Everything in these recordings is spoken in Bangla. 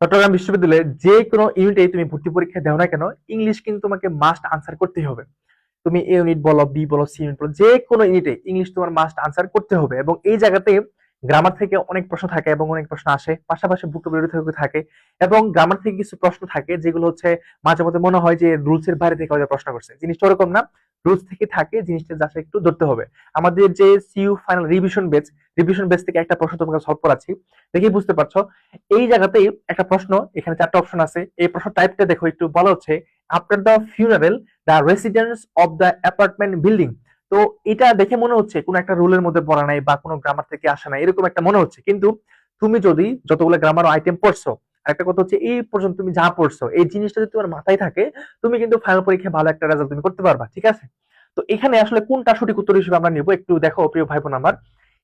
চট্টগ্রাম বিশ্ববিদ্যালয়ে যে কোনো ইউনিটে তুমি ভর্তি পরীক্ষা দেও না কেন ইংলিশ কিন্তু তোমাকে মাস্ট আনসার করতেই হবে। তুমি এ ইউনিট বলো বি বলো সি ইউনিট বলো, যে কোনো ইউনিটে ইংলিশ তোমার মাস্ট আনসার করতে হবে এবং এই জায়গাতে গ্রামার থেকে অনেক প্রশ্ন থাকে এবং অনেক প্রশ্ন আসে, পাশাপাশি ভুক্তভোগী থেকে থাকে এবং গ্রামার থেকে কিছু প্রশ্ন থাকে যেগুলো হচ্ছে মাঝে মধ্যে মনে হয় যে রুলস এর বাইরে থেকে প্রশ্ন করছে। জিনিসটা ওরকম না রুলস থেকে থাকে, জিনিসটা জাস্ট একটু ধরতে হবে। আমাদের যে CU final revision batch revision batch থেকে একটা প্রশ্ন তোমাকে সলভ করাচ্ছি। দেখেই বুঝতে পারছ, এই জায়গাতেই একটা প্রশ্ন, এখানে চারটা অপশন আছে। এই প্রশ্ন টাইপটা দেখো, একটু বলা হচ্ছে after the funeral the residence of the apartment building তো এটা দেখে মনে হচ্ছে কোনো একটা রুলের মধ্যে পড়া নাই বা কোনো গ্রামার থেকে আসে না এরকম একটা মনে হচ্ছে। কিন্তু তুমি যদি যতগুলো গ্রামার আইটেম পড়ছো একটা কথা হচ্ছে, এই পর্যন্ত তুমি যা পড়ছো, এই জিনিসটা যদি তোমার মাথায় থাকে, তুমি কিন্তু ফাইনাল পরীক্ষায় ভালো একটা রেজাল্ট তুমি করতে পারবা, ঠিক আছে? তো এখানে আসলে কোনটা সঠিক উত্তর হিসেবে আমরা নিব, একটু দেখো প্রিয় ভাই বোন আমার।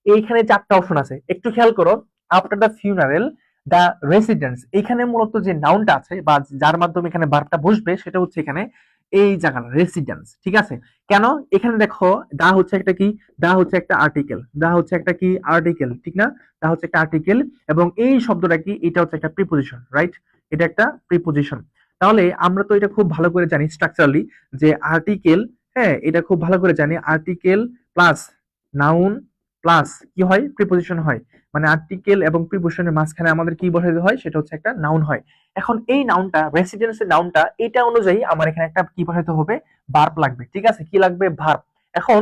এইখানে চারটা অপশন আছে, একটু খেয়াল করো after the funeral the residence এখানে মূলত যে নাউনটা আছে বা যার মাধ্যমে এখানে বার্বটা বসবে, সেটা হচ্ছে এখানে এই জায়গাটা রেসিডেন্স ঠিক আছে? কেন? এখানে দেখো দা হচ্ছে একটা কি? দা হচ্ছে একটা আর্টিকেল দা হচ্ছে একটা কি? আর্টিকেল ঠিক না? দা হচ্ছে একটা আর্টিকেল এবং এই শব্দটা কি? এটা হচ্ছে একটা প্রিপোজিশন রাইট এটা একটা প্রিপোজিশন তাহলে আমরা তো এটা খুব ভালো করে জানি স্ট্রাকচারালি যে আর্টিকেল হ্যাঁ এটা খুব ভালো করে জানি আর্টিকেল প্লাস নাউন প্লাস কি হয়? প্রিপোজিশন হয়। মানে আর্টিকেল এবং প্রিপোজিশনের মাঝখানে আমাদের কি বসাতে হয়? সেটা হচ্ছে একটা নাউন হয়। এখন এই নাউনটা রেসিডেন্সের নাউনটা এটা অনুযায়ী আমার এখানে একটা কি বসাতে হবে? ভার্ব লাগবে। ঠিক আছে? কি লাগবে? ভার্ব এখন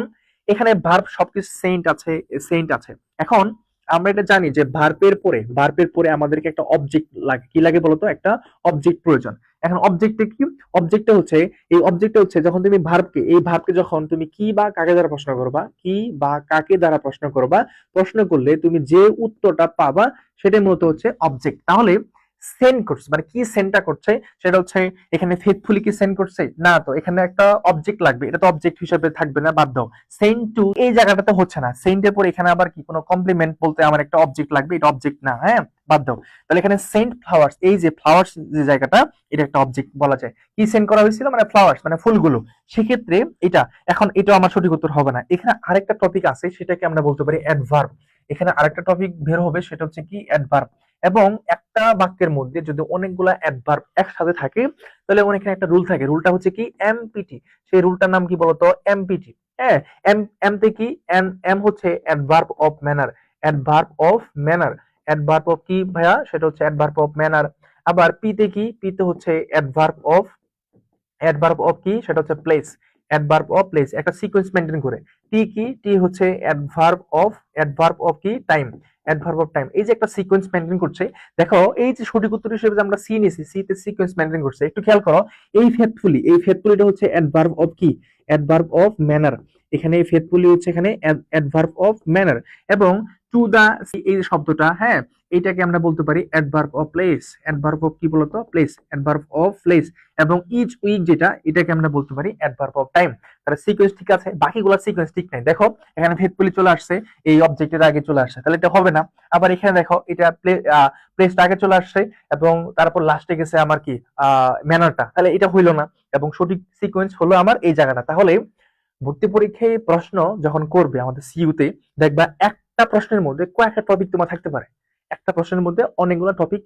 এখানে ভার্ব সবকিছু সেন্ট আছে সেন্ট আছে। এখন আমরা এটা জানি যে ভার্পের পরে ভার্পের পরে আমাদেরকে একটা অবজেক্ট লাগে। কি লাগে বলতো? একটা অবজেক্ট প্রয়োজন। এখন অবজেক্টে কি? অবজেক্টটা হচ্ছে, এই অবজেক্টটা হচ্ছে যখন তুমি ভার্বকে, এই ভার্বকে যখন তুমি কি বা কাকে দ্বারা প্রশ্ন করবা? কি বা কাকে দ্বারা প্রশ্ন করবা? প্রশ্ন করলে তুমি যে উত্তরটা পাবা, সেটাই মূলত হচ্ছে অবজেক্ট তাহলে সেন্ড করছে মানে কি সেন্ডটা করছে? সেটা হচ্ছে, এখানে ফেথফুলি কি সেন্ড করছে? না তো, এখানে একটা অবজেক্ট লাগবে, এটা তো অবজেক্ট হিসেবে থাকবে না বাধ্য সেন্ড টু এই জায়গাটাতে হচ্ছে না। সেন্ডের পর এখানে আবার কি, কোনো কমপ্লিমেন্ট বলতে আমার একটা অবজেক্ট লাগবে, এটা অবজেক্ট না হ্যাঁ? বাধ্য তাহলে এখানে সেন্ট ফ্লাওয়ার্স এই যে ফ্লাওয়ার্স যে জায়গাটা, এটা একটা অবজেক্ট বলা যায়। কি সেন্ড করা হয়েছিল? মানে ফ্লাওয়ার্স মানে ফুলগুলো। সেক্ষেত্রে এটা, এখন এটা আমার সঠিক উত্তর হবে না। এখানে আরেকটা টপিক আছে, সেটাকে আমরা বলতে পারি অ্যাডভার্ব এখানে আরেকটা টপিক বের হবে, সেটা হচ্ছে কি? অ্যাডভার্ব এবং একটা বাক্যের মধ্যে যদি অনেকগুলা অ্যাডভার্ব একসাথে থাকে, তাহলে এখানে একটা রুল থাকে। রুলটা হচ্ছে কি? এমপিটি সেই রুলটার নাম কি বলতো? এমপিটি হ্যাঁ এম এম তে কি? এম এম হচ্ছে adverb of manner adverb of manner adverb of কি ভাইয়া? সেটা হচ্ছে অ্যাডভার্ব অফ ম্যানার আবার পি তে কি? পি তে হচ্ছে অ্যাডভার্ব অফ অ্যাডভার্ব অফ কি? সেটা হচ্ছে প্লেস অ্যাডভার্ব অফ প্লেস একটা সিকোয়েন্স মেনটেন করে। টি কি? টি হচ্ছে অ্যাডভার্ব অফ অ্যাডভার্ব অফ কি? টাইম অ্যাডভার্ব অফ টাইম এই যে একটা সিকোয়েন্স মেনটেন করছে, দেখো, এই যে সঠিক উত্তর হিসেবে আমরা সি নিয়েছি সি তে সিকোয়েন্স মেনটেন করছে, একটু খেয়াল করো, এই ফেথফুলি এই ফেথফুলিটা হচ্ছে অ্যাডভার্ব অফ কি? অ্যাডভার্ব অফ ম্যানার এখানে এই ফেথফুলি হচ্ছে এখানে অ্যাডভার্ব অফ ম্যানার এবং টু দা এই যে শব্দটা হ্যাঁ এটাকে আমরা বলতে পারি adverb of place adverb of কি বলতো? প্লেস অ্যাডভার্ব অফ প্লেস এবং ইচ উইক যেটা, এটাকে আমরা বলতে পারি অ্যাডভার্ব অফ টাইম তাহলে সিকোয়েন্স ঠিক আছে? বাকিগুলোর সিকোয়েন্স ঠিক নাই। দেখো, এখানে ফেথফুলি চলে আসছে, এই অবজেক্টের আগে চলে আসছে। তাহলে এটা হবে না। আবার এখানে দেখো, এটা প্লেসটা আগে চলে আসছে এবং তারপর লাস্টে গেছে আমার কি? ম্যানারটা তাহলে এটা হইল না। এবং সঠিক সিকোয়েন্স হলো আমার এই জায়গাটা। তাহলে ভর্তি পরীক্ষায় প্রশ্ন যখন করবে আমাদের সিইউতে দেখবা একটা প্রশ্নের মধ্যে কয়েকটা টপিক তোমার থাকতে পারে। একটা প্রশ্নের মধ্যে অনেকগুলো টপিক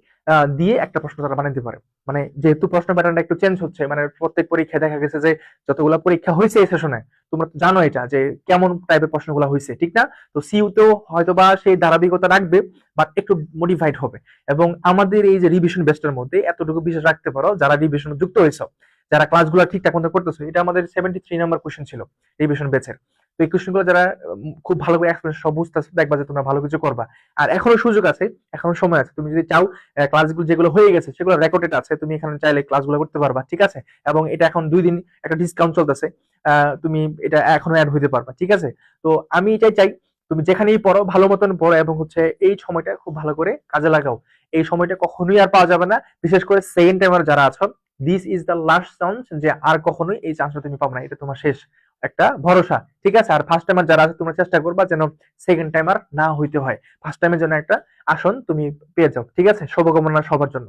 দিয়ে একটা প্রশ্ন তারা বানাতে পারে। মানে যেহেতু প্রশ্ন প্যাটার্নটা একটু চেঞ্জ হচ্ছে মানে প্রত্যেক পরীক্ষায় দেখা গেছে যে যতগুলো পরীক্ষা হয়েছে এই সেশনে তোমরা জানো এটা যে কেমন টাইপের প্রশ্নগুলো হয়েছে, ঠিক না? তো সিইউতেও হয়তো বা সেই ধারাবাহিকতা রাখবে বাট একটু মডিফাইড হবে। এবং আমাদের এই যে রিভিশন বেস্টের মধ্যে এতটুকু বিশেষ রাখতে পারো, যারা রিভিশন যুক্ত হয়েছে, যারা ক্লাসগুলো ঠিকঠাক মতো করতেছো, এটা আমাদের সেভেন্টি থ্রি নাম্বার কোয়েশ্চেন ছিল রিভিশন বেচের তো এই কোয়েশ্চেনগুলো যারা খুব ভালো করে এক্সপ্লেন সব বুঝতেছে দেখবা যে তোমরা ভালো কিছু করবা। আর এখনও সুযোগ আছে, এখনও সময় আছে। তুমি যদি চাও ক্লাসগুলো যেগুলো হয়ে গেছে, সেগুলো রেকর্ডেড আছে, তুমি এখানে চাইলে ক্লাসগুলো করতে পারবা, ঠিক আছে? এবং এটা এখন দুই দিন একটা ডিসকাউন্ট চলতেছে। তুমি এটা এখনও অ্যাড হইতে পারবা, ঠিক আছে? তো আমি এটাই চাই, তুমি যেখানেই পড়ো, ভালো মতন পড়ো এবং হচ্ছে এই সময়টা খুব ভালো করে কাজে লাগাও। এই সময়টা কখনোই আর পাওয়া যাবে না। বিশেষ করে সেকেন্ড টাইমার যারা আছো this is the last chance যে আর কখনোই এই চান্সটা তুমি পাবো না। এটা তোমার শেষ একটা ভরসা। ঠিক আছে? আর ফার্স্ট টাইমার যারা আছে, তোমরা চেষ্টা করবা যেন সেকেন্ড টাইমার না হইতে হয়। ফার্স্ট টাইমের জন্য একটা আসন তুমি পেয়ে যাও, ঠিক আছে? শুভকামনা সবার জন্য।